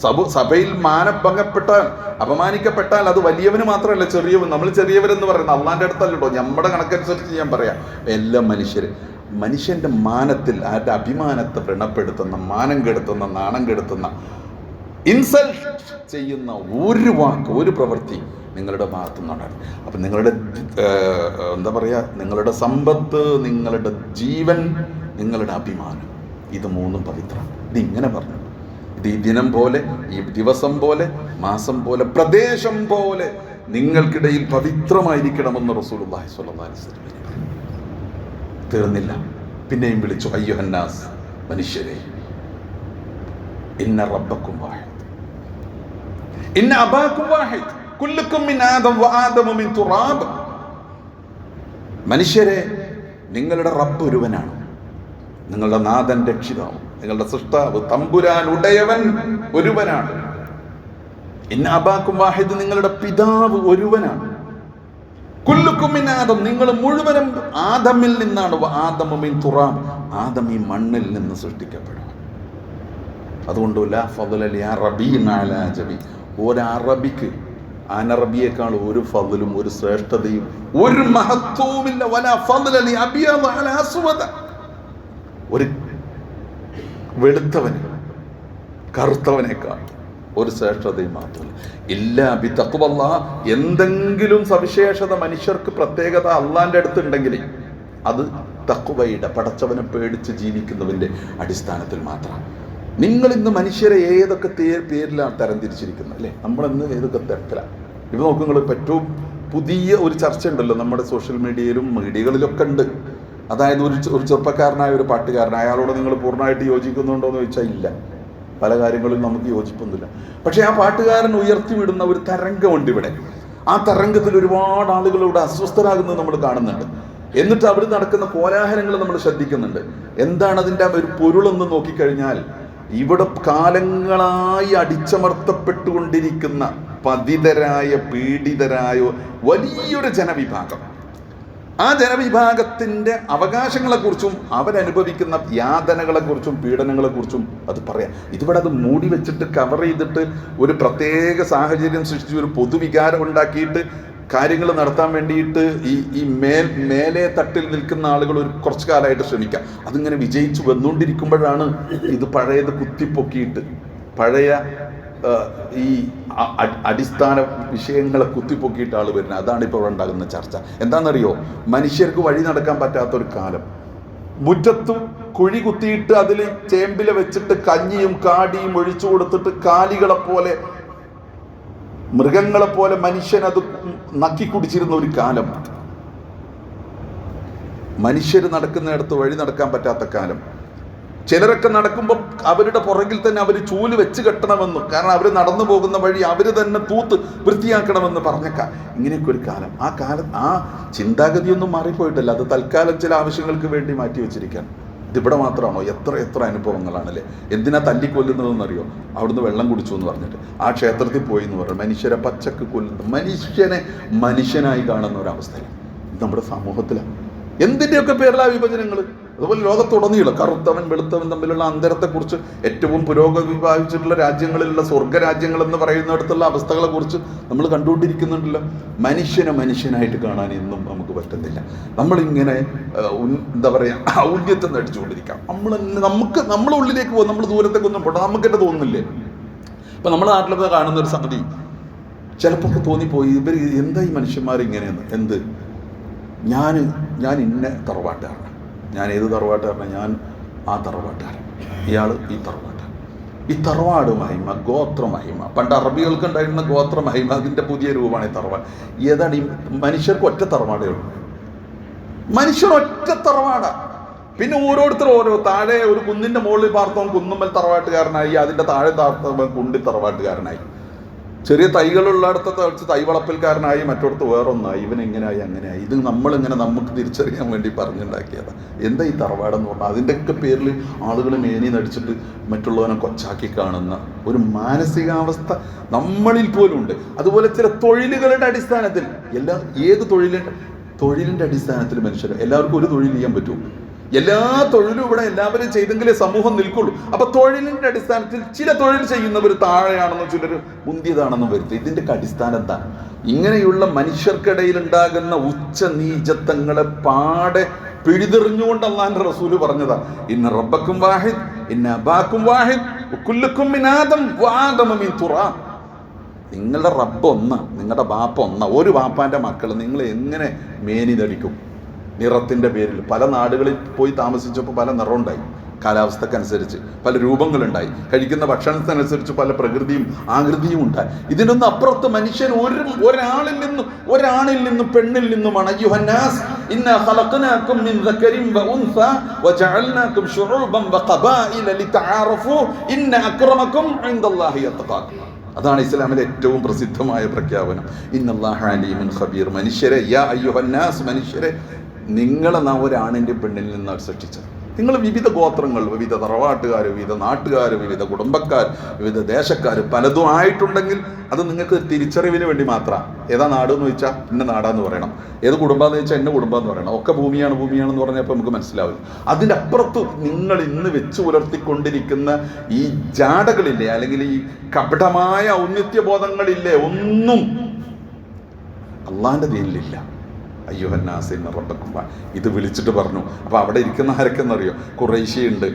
സഭ സഭയിൽ മാനഭംഗപ്പെട്ടാൽ അപമാനിക്കപ്പെട്ടാൽ അത് വലിയവന് മാത്രമല്ല ചെറിയവൻ. നമ്മൾ ചെറിയവരെന്ന് പറയുന്നത് അള്ളാന്റെ അടുത്തല്ല കേട്ടോ നമ്മുടെ കണക്കനുസരിച്ച് ഞാൻ പറയാം. എല്ലാ മനുഷ്യർ മനുഷ്യന്റെ മാനത്തിൽ അവരുടെ അഭിമാനത്തെ വ്രണപ്പെടുത്തുന്ന മാനം കെടുത്തുന്ന നാണം കെടുത്തുന്ന ഇൻസൾട്ട് ചെയ്യുന്ന ഒരു വാക്ക് ഒരു പ്രവൃത്തി നിങ്ങളുടെ ഭാഗത്തു നിന്നുണ്ടാണ് അപ്പം നിങ്ങളുടെ എന്താ പറയുക നിങ്ങളുടെ സമ്പത്ത് നിങ്ങളുടെ ജീവൻ നിങ്ങളുടെ അഭിമാനം ഇത് മൂന്നും പവിത്രം ഇത് ഇങ്ങനെ പറഞ്ഞു ദിനം പോലെ ഈ ദിവസം പോലെ മാസം പോലെ പ്രദേശം പോലെ നിങ്ങൾക്കിടയിൽ പവിത്രമായിരിക്കണമെന്ന് റസൂലുള്ളാഹി സ്വല്ലല്ലാഹി അലൈഹി വസല്ലം. തീർന്നില്ല. പിന്നെയും വിളിച്ചു അയ്യുഹന്നാസ് മനുഷ്യരെ ഇന്ന റബ്ബക്കും വാഹിദ്. ഇന്ന അബാക്കും വാഹിദ്. കുല്ലുക്കും മിൻ ആദം വ ആദമു മിൻ തുറാബ്. മനുഷ്യരെ നിങ്ങളുടെ റബ്ബ് ഒരുവനാണ്. നിങ്ങളുടെ നാഥൻ രക്ഷിതാവ്. നിങ്ങളുടെ സൃഷ്ടാവ് തമ്പുരാൻ ഉടയവൻ ഒരുവനാണ്. എന്നെ അബാക്കും വാഹിദ് നിങ്ങളുടെ പിതാവ് ഒരുവനാണ്. കുല്ലുക്കുമിൻ ആദം നിങ്ങൾ മുഴുവനും ആദമിൽ നിന്നാണ്. ആദമുമിൻ തുറാം ആദം ഈ മണ്ണിൽ നിന്ന് സൃഷ്ടിക്കപ്പെടും. അതുകൊണ്ട് ഒരറബിക്ക് അനറബിയേക്കാൾ ഒരു ഫതിലും ഒരു ശ്രേഷ്ഠതയും ഒരു മഹത്വവുമില്ല. ഒരു വെളുത്തവന് കറുത്തവനേക്കാൾ ഒരു ശ്രേഷ്ഠതയും മാത്രമല്ല. ഇല്ല ബി തത്വല്ല എന്തെങ്കിലും സവിശേഷത മനുഷ്യർക്ക് പ്രത്യേകത അള്ളാന്റെ അടുത്തുണ്ടെങ്കിൽ അത് തക്കുവയുടെ പടച്ചവനെ പേടിച്ച് ജീവിക്കുന്നതിന്റെ അടിസ്ഥാനത്തിൽ മാത്രം. നിങ്ങൾ ഇന്ന് മനുഷ്യരെ ഏതൊക്കെ പേരിലാണ് തരംതിരിച്ചിരിക്കുന്നത് അല്ലേ? നമ്മളിന്ന് ഏതൊക്കെ തരത്തിലാണ് ഇപ്പം ഏറ്റവും പുതിയ ഒരു ചർച്ച ഉണ്ടല്ലോ നമ്മുടെ സോഷ്യൽ മീഡിയയിലും മീഡിയകളിലൊക്കെ ഉണ്ട്. അതായത് ഒരു ഒരു ചെറുപ്പക്കാരനായ ഒരു പാട്ടുകാരൻ അയാളോട് നിങ്ങൾ പൂർണമായിട്ട് യോജിക്കുന്നുണ്ടോ എന്ന് ചോദിച്ചാൽ ഇല്ല. പല കാര്യങ്ങളും നമുക്ക് യോജിപ്പൊന്നുമില്ല. പക്ഷേ ആ പാട്ടുകാരൻ ഉയർത്തി വിടുന്ന ഒരു തരംഗമുണ്ട് ഇവിടെ. ആ തരംഗത്തിൽ ഒരുപാട് ആളുകൾ ഇവിടെ അസ്വസ്ഥരാകുന്നത് നമ്മൾ കാണുന്നുണ്ട്. എന്നിട്ട് അവിടെ നടക്കുന്ന കോലാഹലങ്ങൾ നമ്മൾ ശ്രദ്ധിക്കുന്നുണ്ട്. എന്താണ് അതിന്റെ ഒരു പൊരുളെന്ന് നോക്കിക്കഴിഞ്ഞാൽ ഇവിടെ കാലങ്ങളായി അടിച്ചമർത്തപ്പെട്ടുകൊണ്ടിരിക്കുന്ന പതിതരായ പീഡിതരായ വലിയൊരു ജനവിഭാഗം. ആ ജനവിഭാഗത്തിന്റെ അവകാശങ്ങളെക്കുറിച്ചും അവരനുഭവിക്കുന്ന യാതനകളെക്കുറിച്ചും പീഡനങ്ങളെക്കുറിച്ചും അത് പറയാം. ഇതിവിടെ അത് മൂടി വെച്ചിട്ട് കവർ ചെയ്തിട്ട് ഒരു പ്രത്യേക സാഹചര്യം സൃഷ്ടിച്ച് ഒരു പൊതുവികാരം ഉണ്ടാക്കിയിട്ട് കാര്യങ്ങൾ നടത്താൻ വേണ്ടിയിട്ട് ഈ ഈ മേൽ മേലെ തട്ടിൽ നിൽക്കുന്ന ആളുകൾ ഒരു കുറച്ച് കാലമായിട്ട് ശ്രമിക്കാം. അതിങ്ങനെ വിജയിച്ചു വന്നുകൊണ്ടിരിക്കുമ്പോഴാണ് ഇത് പഴയത് കുത്തിപ്പൊക്കിയിട്ട്. പഴയ ഈ അടിസ്ഥാന വിഷയങ്ങളെ കുത്തിപ്പൊക്കിയിട്ട് ആൾ വരുന്നത്. അതാണ് ഇപ്പോൾ ഉണ്ടാകുന്ന ചർച്ച. എന്താണെന്നറിയോ? മനുഷ്യർക്ക് വഴി നടക്കാൻ പറ്റാത്തൊരു കാലം. മുറ്റത്തും കുഴി കുത്തിയിട്ട് അതിൽ ചേമ്പില വെച്ചിട്ട് കഞ്ഞിയും കാടിയും ഒഴിച്ചു കൊടുത്തിട്ട് കാലികളെ പോലെ മൃഗങ്ങളെ പോലെ മനുഷ്യൻ അത് നക്കി കുടിച്ചിരുന്ന ഒരു കാലം. മനുഷ്യർ നടക്കുന്നിടത്ത് വഴി നടക്കാൻ പറ്റാത്ത കാലം. ചിലരൊക്കെ നടക്കുമ്പോൾ അവരുടെ പുറകിൽ തന്നെ അവർ ചൂൽ വെച്ച് കെട്ടണമെന്ന് കാരണം അവർ നടന്നു പോകുന്ന വഴി അവർ തന്നെ തൂത്ത് വൃത്തിയാക്കണമെന്ന് പറഞ്ഞേക്കാം. ഇങ്ങനെയൊക്കെ ഒരു കാലം. ആ കാലം ആ ചിന്താഗതിയൊന്നും മാറിപ്പോയിട്ടില്ല. അത് തൽക്കാലം ചില ആവശ്യങ്ങൾക്ക് വേണ്ടി മാറ്റി വെച്ചിരിക്കാൻ. ഇതിവിടെ മാത്രമാണോ? എത്ര എത്ര അനുഭവങ്ങളാണല്ലേ? എന്തിനാ തല്ലിക്കൊല്ലുന്നതെന്നറിയോ അവിടുന്ന് വെള്ളം കുടിച്ചു എന്ന് പറഞ്ഞിട്ട്. ആ ക്ഷേത്രത്തിൽ പോയി എന്ന് പറഞ്ഞു. മനുഷ്യരെ പച്ചക്ക് കൊല്ലുന്നു മനുഷ്യനെ മനുഷ്യനായി കാണുന്ന ഒരവസ്ഥയാണ് നമ്മുടെ സമൂഹത്തിലാണ് എന്തിന്റെയൊക്കെ പേരിലാണ് വിഭജനങ്ങൾ അതുപോലെ ലോകത്തുടനീളം കറുത്തവൻ വെളുത്തവൻ തമ്മിലുള്ള അന്തരത്തെക്കുറിച്ച് ഏറ്റവും പുരോഗതി രാജ്യങ്ങളിലുള്ള സ്വർഗരാജ്യങ്ങൾ എന്ന് പറയുന്നിടത്തുള്ള അവസ്ഥകളെ കുറിച്ച് നമ്മൾ കണ്ടുകൊണ്ടിരിക്കുന്നുണ്ടല്ലോ. മനുഷ്യനെ മനുഷ്യനായിട്ട് കാണാൻ എന്നും നമുക്ക് പറ്റുന്നില്ല നമ്മളിങ്ങനെ എന്താ പറയുക ഔദ്യത്തെ നടിച്ചുകൊണ്ടിരിക്കാം. നമ്മൾ നമുക്ക് നമ്മളെ ഉള്ളിലേക്ക് പോകും നമ്മൾ ദൂരത്തേക്കൊന്നും പോട്ടെ നമുക്ക് തന്നെ തോന്നുന്നില്ലേ ഇപ്പം നമ്മുടെ നാട്ടിലൊക്കെ കാണുന്ന ഒരു സംഗതി ചിലപ്പോൾ തോന്നിപ്പോയി ഇവർ എന്താ ഈ മനുഷ്യന്മാർ ഇങ്ങനെയെന്ന് എന്ത്? ഞാൻ ഞാൻ ഇന്ന തറവാട്ടുകാരനാണ് ഞാൻ ഏത് തറവാട്ടുകാരനാണ് ഞാൻ ആ തറവാട്ടുകാരൻ. ഇയാൾ ഈ തറവാട്ടുകാരൻ. ഈ തറവാട് മഹിമ ഗോത്ര മഹിമ. പണ്ട് അറബികൾക്ക് ഉണ്ടായിരുന്ന ഗോത്ര മഹിമ അതിന്റെ പുതിയ രൂപമാണ് ഈ തറവാട്. ഏതാണ് ഈ മനുഷ്യർക്ക് ഒറ്റ തറവാടേ ഉള്ളൂ. മനുഷ്യർ ഒറ്റ തറവാടാ. പിന്നെ ഓരോരുത്തർ ഓരോ താഴെ ഒരു കുന്നിന്റെ മുകളിൽ പാർത്തവൻ കുന്നുമ്മൽ തറവാട്ടുകാരനായി അതിന്റെ താഴെ താർത്തവൻ കുണ്ടി തറവാട്ടുകാരനായി. ചെറിയ തൈകളുള്ളിടത്ത് വെച്ച് തൈ വളപ്പിൽക്കാരനായി മറ്റോടത്ത് വേറൊന്നായി. ഇവൻ എങ്ങനെയായി അങ്ങനെയായി. ഇത് നമ്മളിങ്ങനെ നമുക്ക് തിരിച്ചറിയാൻ വേണ്ടി പറഞ്ഞുണ്ടാക്കിയതാണ് എന്താ ഈ തറവാടെന്ന് പറഞ്ഞാൽ അതിന്റെയൊക്കെ പേരിൽ ആളുകൾ മേനി നടിച്ചിട്ട് മറ്റുള്ളവനെ കൊച്ചാക്കി കാണുന്ന ഒരു മാനസികാവസ്ഥ നമ്മളിൽ പോലും ഉണ്ട്. അതുപോലെ ചില തൊഴിലുകളുടെ അടിസ്ഥാനത്തിൽ എല്ലാ ഏത് തൊഴിലിന്റെ തൊഴിലിന്റെ അടിസ്ഥാനത്തിൽ മനുഷ്യർ എല്ലാവർക്കും ഒരു തൊഴിൽ ചെയ്യാൻ പറ്റുമോ? എല്ലാ തൊഴിലും ഇവിടെ എല്ലാവരും ചെയ്തെങ്കിലേ സമൂഹം നിൽക്കുള്ളൂ. അപ്പൊ തൊഴിലിന്റെ അടിസ്ഥാനത്തിൽ ചില തൊഴിൽ ചെയ്യുന്നവർ താഴെയാണെന്നും ചിലർ മുന്തിയതാണെന്നും വരുത്തും. ഇതിന്റെ അടിസ്ഥാനം എന്താ? ഇങ്ങനെയുള്ള മനുഷ്യർക്കിടയിൽ ഉണ്ടാകുന്ന ഉച്ച നീചത്വങ്ങളെ പാടെ പിഴുതെറിഞ്ഞുകൊണ്ട് അള്ളാഹിന്റെ റസൂൽ പറഞ്ഞതാ. ഇന്ന് റബ്ബക്കും വാഹിദ് ഇന്ന് അബാക്കും വാഹിദ് കുല്ലുക്കും മിൻ തുറാബ് നിങ്ങളുടെ റബ്ബ് ഒന്ന് നിങ്ങളുടെ ബാപ്പ ഒന്ന ഒരു ബാപ്പാന്റെ മക്കൾ നിങ്ങൾ എങ്ങനെ മേനി നടിക്കും നിറത്തിന്റെ പേരിൽ. പല നാടുകളിൽ പോയി താമസിച്ചപ്പോൾ പല നിറമുണ്ടായി. കാലാവസ്ഥക്കനുസരിച്ച് പല രൂപങ്ങളുണ്ടായി. കഴിക്കുന്ന ഭക്ഷണത്തിനനുസരിച്ച് പല പ്രകൃതിയും ആകൃതിയും ഉണ്ടായി. ഇതിനൊന്നും അപ്പുറത്ത് മനുഷ്യൻ ഒരു ഒരാളിൽ നിന്നും ഒരാണിൽ നിന്നും പെണ്ണിൽ നിന്നുമാണ് അതാണ് ഇസ്ലാമിലെ ഏറ്റവും പ്രസിദ്ധമായ പ്രഖ്യാപനം. ഇന്നല്ലാഹ് അലീമുൻ ഖബീർ. മനുഷ്യരെ യാ അയ്യുഹന്നാസ് മനുഷ്യരെ നിങ്ങളെ നാം ഒരാണിന്റെ പെണ്ണിൽ നിന്നാണ് സൃഷ്ടിച്ചത്. നിങ്ങൾ വിവിധ ഗോത്രങ്ങൾ വിവിധ തറവാട്ടുകാർ വിവിധ നാട്ടുകാർ വിവിധ കുടുംബക്കാർ വിവിധ ദേശക്കാർ പലതും ആയിട്ടുണ്ടെങ്കിൽ അത് നിങ്ങൾക്ക് തിരിച്ചറിവിന് വേണ്ടി മാത്രമാണ് ഏതാ നാട് എന്ന് ചോദിച്ചാൽ എന്റെ നാടാന്ന് പറയണം. ഏത് കുടുംബമെന്ന് എന്റെ കുടുംബം പറയണം. ഒക്കെ ഭൂമിയാണ് ഭൂമിയാണെന്ന് പറഞ്ഞപ്പോൾ നമുക്ക് മനസ്സിലാവില്ല. അതിന്റെ അപ്പുറത്ത് നിങ്ങൾ ഇന്ന് വെച്ച് പുലർത്തിക്കൊണ്ടിരിക്കുന്ന ഈ ജാടകളില്ലേ അല്ലെങ്കിൽ ഈ കപടമായ ഔന്നിത്യബോധങ്ങളില്ലേ ഒന്നും അള്ളാന്റെ ദീനിലില്ല അയ്യോഹന്നാസിൻ റബ്ബക്കുമ്പ ഇത് വിളിച്ചിട്ട് പറഞ്ഞു അപ്പോൾ അവിടെ ഇരിക്കുന്ന ആരൊക്കെന്നറിയോ കുറേശ്യയുണ്ട്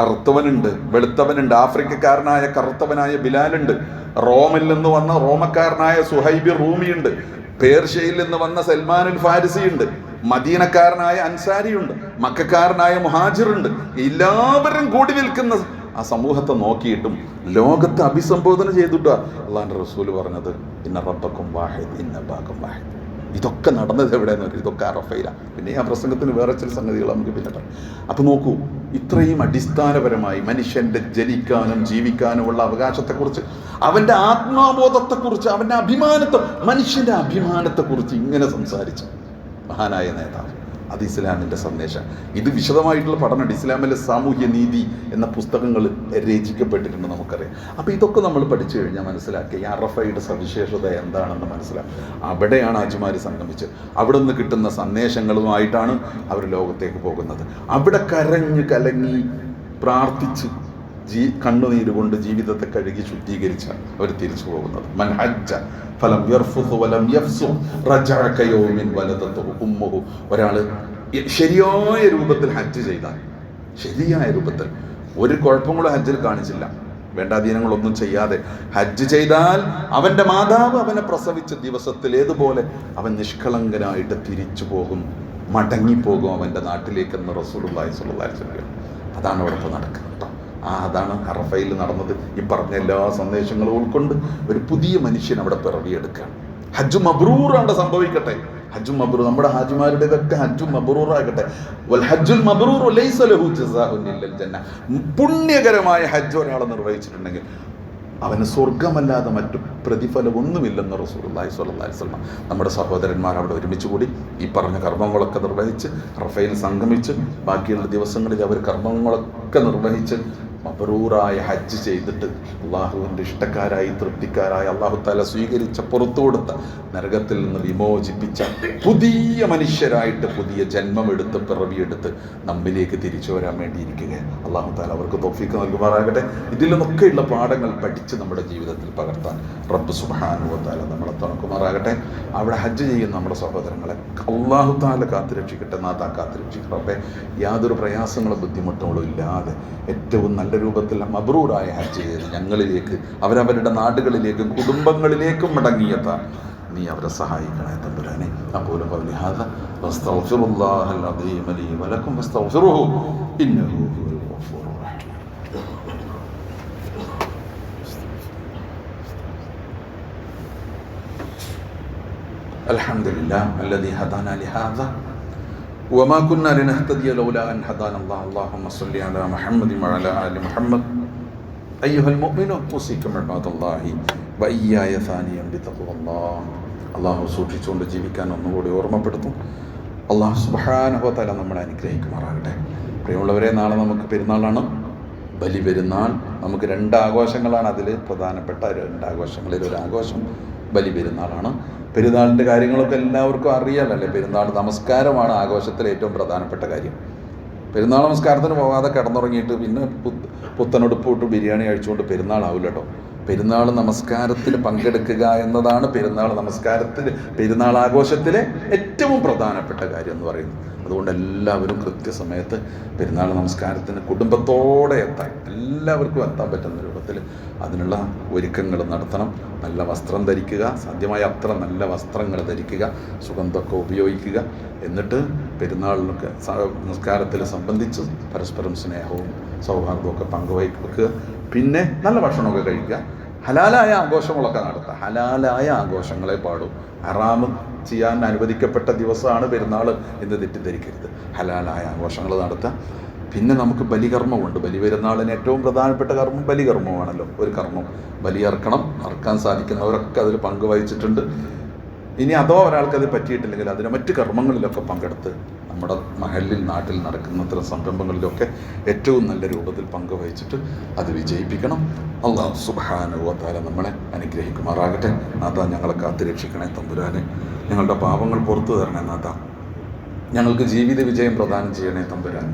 കറുത്തവനുണ്ട് വെളുത്തവനുണ്ട് ആഫ്രിക്കക്കാരനായ കറുത്തവനായ ബിലാലുണ്ട് റോമിൽ നിന്ന് വന്ന റോമക്കാരനായ സുഹൈബി റൂമിയുണ്ട് പേർഷ്യയിൽ നിന്ന് വന്ന സൽമാനുൽ ഫാരിസിയുണ്ട് മദീനക്കാരനായ അൻസാരിയുണ്ട് മക്കാരനായ മുഹാജിറുണ്ട് എല്ലാവരും കൂടി നിൽക്കുന്ന ആ സമൂഹത്തെ നോക്കിയിട്ടും ലോകത്തെ അഭിസംബോധന ചെയ്തിട്ടാ അള്ളാന്റെ റസൂൽ പറഞ്ഞത് ഇന്ന റബ്ബക്കും വാഹിദ് ഇന്ന ബാഗം വാഹിദ്. ഇതൊക്കെ നടന്നത് എവിടെയെന്ന് പറയും ഇതൊക്കെ അറഫയില. പിന്നെ ആ പ്രസംഗത്തിന് വേറെ ചില സംഗതികൾ നമുക്ക് പിന്നെ അപ്പോൾ നോക്കൂ ഇത്രയും അടിസ്ഥാനപരമായി മനുഷ്യന്റെ ജനിക്കാനും ജീവിക്കാനുമുള്ള അവകാശത്തെക്കുറിച്ച് അവന്റെ ആത്മാബോധത്തെക്കുറിച്ച് അവന്റെ അഭിമാനത്തെ മനുഷ്യന്റെ അഭിമാനത്തെക്കുറിച്ച് ഇങ്ങനെ സംസാരിച്ചു മഹാനായ നേതാവ്. അത് ഇസ്ലാമിന്റെ സന്ദേശം. ഇത് വിശദമായിട്ടുള്ള പഠനമുണ്ട് ഇസ്ലാമിലെ സാമൂഹ്യ നീതി എന്ന പുസ്തകങ്ങൾ രചിക്കപ്പെട്ടിട്ടുണ്ട് നമുക്കറിയാം. അപ്പോൾ ഇതൊക്കെ നമ്മൾ പഠിച്ചു കഴിഞ്ഞാൽ മനസ്സിലാക്കി അറഫയുടെ സവിശേഷത എന്താണെന്ന് മനസ്സിലാക്കി. അവിടെയാണ് ആജുമാർ സംഗമിച്ചത്. അവിടെ നിന്ന് കിട്ടുന്ന സന്ദേശങ്ങളുമായിട്ടാണ് അവർ ലോകത്തേക്ക് പോകുന്നത്. അവിടെ കരഞ്ഞ് കലങ്ങി പ്രാർത്ഥിച്ച് ജീ കണ്ണുനീര് കൊണ്ട് ജീവിതത്തെ കഴുകി ശുദ്ധീകരിച്ച അവർ തിരിച്ചു പോകുന്നത്. ഫലം വലം യഫ്സു ഉമ്മുഹു. ഒരാൾ ശരിയായ രൂപത്തിൽ ഹജ്ജ് ചെയ്താൽ ശരിയായ രൂപത്തിൽ ഒരു കുഴപ്പം കൂടെ ഹജ്ജിൽ കാണിച്ചില്ല. വേണ്ടാധീനങ്ങളൊന്നും ചെയ്യാതെ ഹജ്ജ് ചെയ്താൽ അവന്റെ മാതാവ് അവനെ പ്രസവിച്ച ദിവസത്തിൽ ഏതുപോലെ അവൻ നിഷ്കളങ്കനായിട്ട് തിരിച്ചു പോകും മടങ്ങിപ്പോകും അവന്റെ നാട്ടിലേക്കെന്ന് റസൂലുള്ളാഹി സ്വല്ലല്ലാഹി അലൈഹി വസല്ലം അതാണ് അവിടെ നടക്കുന്നത് ആ അതാണ് അറഫയിൽ നടന്നത്. ഈ പറഞ്ഞ എല്ലാ സന്ദേശങ്ങളും ഉൾക്കൊണ്ട് ഒരു പുതിയ മനുഷ്യൻ അവിടെ പിറവിയെടുക്കുകയാണ്. ഹജ്ജു മബ്രൂർ അവിടെ സംഭവിക്കട്ടെ. ഹജ്ജും മബ്രൂർ നമ്മുടെ ഹാജിമാരുടേതൊക്കെ ഹജ്ജും മബ്രൂറാകട്ടെ. വൽ ഹജ്ജുൽ മബ്രൂർ ജന്ന. പുണ്യകരമായ ഹജ്ജ് ഒരാൾ നിർവഹിച്ചിട്ടുണ്ടെങ്കിൽ അവന് സ്വർഗമല്ലാതെ മറ്റു പ്രതിഫലം ഒന്നുമില്ലെന്ന് റസൂലുള്ളാഹി സ്വല്ലല്ലാഹി അലൈഹി വസല്ലം നമ്മുടെ സഹോദരന്മാർ അവിടെ ഒരുമിച്ച് കൂടി ഈ പറഞ്ഞ കർമ്മങ്ങളൊക്കെ നിർവഹിച്ച് റഫയിൽ സംഗമിച്ച് ബാക്കിയുള്ള ദിവസങ്ങളിൽ അവർ കർമ്മങ്ങളൊക്കെ നിർവഹിച്ച് മബറൂറായ ഹജ്ജ് ചെയ്തിട്ട് അള്ളാഹുവിന്റെ ഇഷ്ടക്കാരായി തൃപ്തിക്കാരായി അള്ളാഹു താല സ്വീകരിച്ച പുറത്തു കൊടുത്ത നരകത്തിൽ നിന്ന് വിമോചിപ്പിച്ച പുതിയ മനുഷ്യരായിട്ട് പുതിയ ജന്മമെടുത്ത് പിറവിയെടുത്ത് നമ്മിലേക്ക് തിരിച്ചു വരാൻ വേണ്ടി ഇരിക്കുകയാണ് അള്ളാഹു താല അവർക്ക് തോഫിക്ക് നൽകുമാറാകട്ടെ. ഇതിൽ നിന്നൊക്കെയുള്ള പാഠങ്ങൾ പഠിച്ച് നമ്മുടെ ജീവിതത്തിൽ പകർത്താൻ റബ്ബ് സുബാനുവ താല നമ്മളെ തുണക്കുമാറാകട്ടെ. അവിടെ ഹജ്ജ് ചെയ്യുന്ന നമ്മുടെ സഹോദരങ്ങളെ അള്ളാഹു താല കാത്തുരക്ഷിക്കട്ടെ നാഥ കാത്തുരക്ഷിക്കട്ടെ. യാതൊരു പ്രയാസങ്ങളും ബുദ്ധിമുട്ടുകളും ഇല്ലാതെ ഏറ്റവും നല്ല രൂപത്തിൽ മബ്രൂറായ ഹജ്ജ് ചെയ്ത് ഞങ്ങളിലേക്ക് അവരവരുടെ നാടുകളിലേക്കും കുടുംബങ്ങളിലേക്കും മടങ്ങിയെത്താൻ നീ അവരെ സഹായിക്കണേ തമ്പുരാനെ അപ്പോലും قولي هذا واستغفر الله العظيم لي ولكم فاستغفروه انه هو الغفور الرحيم الحمد لله الذي هدانا لهذا وما كنا لنهتدي لولا أن هدانا الله اللهم صل على محمد وعلى آل محمد أيها المؤمنون أوصيكم عباد الله وإياي ثانيا بتقوى الله അള്ളാഹു സൂക്ഷിച്ചുകൊണ്ട് ജീവിക്കാൻ ഒന്നുകൂടി ഓർമ്മപ്പെടുത്തും അള്ളാഹു സുബാനുഭവത്തല നമ്മളെ അനുഗ്രഹിക്കുമാറാകട്ടെ പ്രിയമുള്ളവരെ നാളെ നമുക്ക് പെരുന്നാളാണ് ബലി പെരുന്നാൾ നമുക്ക് രണ്ട് ആഘോഷങ്ങളാണ് അതിൽ പ്രധാനപ്പെട്ട രണ്ട് ആഘോഷങ്ങളിൽ ഒരു ആഘോഷം ബലി പെരുന്നാളാണ് പെരുന്നാളിന്റെ കാര്യങ്ങളൊക്കെ എല്ലാവർക്കും അറിയാമല്ലേ പെരുന്നാൾ നമസ്കാരമാണ് ആഘോഷത്തിലെ ഏറ്റവും പ്രധാനപ്പെട്ട കാര്യം. പെരുന്നാൾ നമസ്കാരത്തിന് പോകാതെ കിടന്നുറങ്ങിയിട്ട് പിന്നെ പുത്തനൊടുപ്പ് ഇട്ട് ബിരിയാണി കഴിച്ചുകൊണ്ട് പെരുന്നാളാവില്ല കേട്ടോ പെരുന്നാൾ നമസ്കാരത്തിൽ പങ്കെടുക്കുക എന്നതാണ് പെരുന്നാൾ നമസ്കാരത്തിൽ പെരുന്നാൾ ആഘോഷത്തിലെ ഏറ്റവും പ്രധാനപ്പെട്ട കാര്യം എന്ന് പറയുന്നത്. അതുകൊണ്ട് എല്ലാവരും കൃത്യസമയത്ത് പെരുന്നാൾ നമസ്കാരത്തിന് കുടുംബത്തോടെ എത്താൻ എല്ലാവർക്കും എത്താൻ പറ്റുന്ന രൂപത്തിൽ അതിനുള്ള ഒരുക്കങ്ങൾ നടത്തണം. നല്ല വസ്ത്രം ധരിക്കുക സാധ്യമായ അത്ര നല്ല വസ്ത്രങ്ങൾ ധരിക്കുക സുഗന്ധമൊക്കെ ഉപയോഗിക്കുക. എന്നിട്ട് പെരുന്നാളിനൊക്കെ നമസ്കാരത്തിൽ സംബന്ധിച്ച് പരസ്പരം സ്നേഹവും സൗഹാർദ്ദവും ഒക്കെ പങ്കുവയ്ക്കുക. പിന്നെ നല്ല ഭക്ഷണമൊക്കെ കഴിക്കുക. ഹലാലായ ആഘോഷങ്ങളൊക്കെ നടത്തുക. ഹലാലായ ആഘോഷങ്ങളെ പാടും. ഹറാമ് ചെയ്യാൻ അനുവദിക്കപ്പെട്ട ദിവസമാണ് പെരുന്നാൾ എന്ന് തെറ്റിദ്ധരിക്കരുത്. ഹലാലായ ആഘോഷങ്ങൾ നടത്തുക. പിന്നെ നമുക്ക് ബലികർമ്മമുണ്ട്. ബലി പെരുന്നാളിന് ഏറ്റവും പ്രധാനപ്പെട്ട കർമ്മം ബലികർമ്മമാണല്ലോ. ഒരു കർമ്മം ബലിയർക്കണം അറക്കാൻ സാധിക്കുന്നവരൊക്കെ അതിൽ പങ്കുവഹിച്ചിട്ടുണ്ട് ഇനി അഥവാ ഒരാൾക്കത് പറ്റിയിട്ടില്ലെങ്കിൽ അതിന് മറ്റ് കർമ്മങ്ങളിലൊക്കെ പങ്കെടുത്ത് നമ്മുടെ മഹലിൽ നാട്ടിൽ നടക്കുന്ന ഇത്തരം സംരംഭങ്ങളിലൊക്കെ ഏറ്റവും നല്ല രൂപത്തിൽ പങ്കുവഹിച്ചിട്ട് അത് വിജയിപ്പിക്കണം. അള്ളാഹു സുബാനുവത്താല നമ്മളെ അനുഗ്രഹിക്കുമാറാകട്ടെ. നാഥ ഞങ്ങളെ കാത്തുരക്ഷിക്കണേ തമ്പുരാനെ. ഞങ്ങളുടെ പാപങ്ങൾ പുറത്തു തരണേ നാഥ. ഞങ്ങൾക്ക് ജീവിത വിജയം പ്രദാനം ചെയ്യണേ തമ്പുരാൻ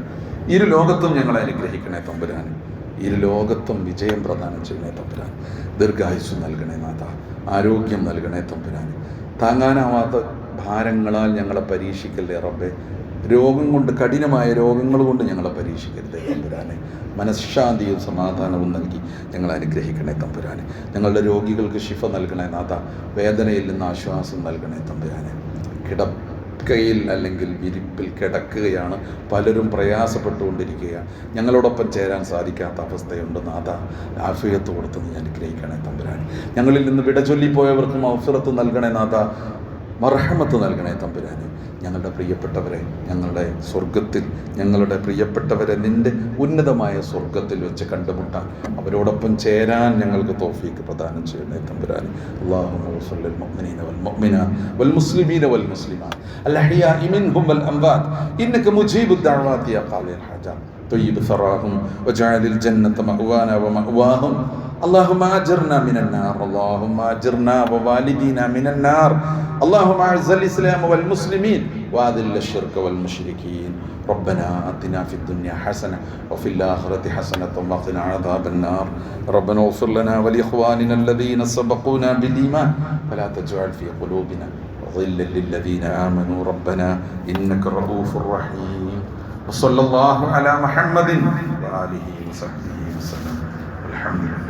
ഇരു ലോകത്തും ഞങ്ങളെ അനുഗ്രഹിക്കണേ തമ്പുരാൻ ഇരു ലോകത്തും വിജയം പ്രദാനം ചെയ്യണേ തമ്പുരാൻ ദീർഘായുസ് നൽകണേ നാഥ. ആരോഗ്യം നൽകണേ തമ്പുരാൻ താങ്ങാനാവാത്ത ഭാരങ്ങളാൽ ഞങ്ങളെ പരീക്ഷിക്കല്ലേ റബ്ബെ? രോഗം കൊണ്ട് കഠിനമായ രോഗങ്ങൾ കൊണ്ട് ഞങ്ങളെ പരീക്ഷിക്കരുതേ തമ്പുരാനെ. മനഃശാന്തിയും സമാധാനവും നൽകി ഞങ്ങൾ അനുഗ്രഹിക്കണേ തമ്പുരാനെ. ഞങ്ങളുടെ രോഗികൾക്ക് ശിഫ നൽകണേ നാഥ. വേദനയിൽ നിന്ന് ആശ്വാസം നൽകണേ തമ്പുരാനെ. കിടക്കയിൽ അല്ലെങ്കിൽ വിരിപ്പിൽ കിടക്കുകയാണ് പലരും പ്രയാസപ്പെട്ടുകൊണ്ടിരിക്കുകയാണ്. ഞങ്ങളോടൊപ്പം ചേരാൻ സാധിക്കാത്ത അവസ്ഥയുണ്ട് നാഥ. ആഫിയത്ത് കൊടുത്തെന്ന് ഞാൻ ഗ്രഹിക്കണേ തമ്പുരാൻ ഞങ്ങളിൽ നിന്ന് വിട അവസരത്ത് നൽകണേ നാഥ. മർഹമത്ത് നൽകണേ തമ്പുരാനെ. ഞങ്ങളുടെ പ്രിയപ്പെട്ടവരെ ഞങ്ങളുടെ സ്വർഗത്തിൽ ഞങ്ങളുടെ പ്രിയപ്പെട്ടവരെ നിന്റെ ഉന്നതമായ സ്വർഗത്തിൽ വെച്ച് കണ്ടുമുട്ടാൻ അവരോടൊപ്പം ചേരാൻ ഞങ്ങൾക്ക് തോഫീക്ക് പ്രദാനം ചെയ്യണേ തമ്പുരാൻ المؤمنين والمؤمنات والمسلمين والمسلمات الأحياء منهم والأموات إنك مجيب الدعوات يا قاضي الحاجات طيب ثراهم واجعل الجنة مأوانا ومأواهم اللهم اجرنا من النار اللهم اجرنا ووالدينا من النار اللهم اعز الاسلام والمسلمين وأذل الشرك والمشركين. ربنا آتنا في الدنيا حسنة وفي الآخرة حسنة وقنا عذاب النار. ربنا اغفر لنا ولإخواننا الذين سبقونا بالإيمان. فلا تجعل في قلوبنا غلا للذين آمنوا. ربنا إنك رؤوف رحيم. وصلى الله على محمد وآله وصحبه وسلم. الحمد لله.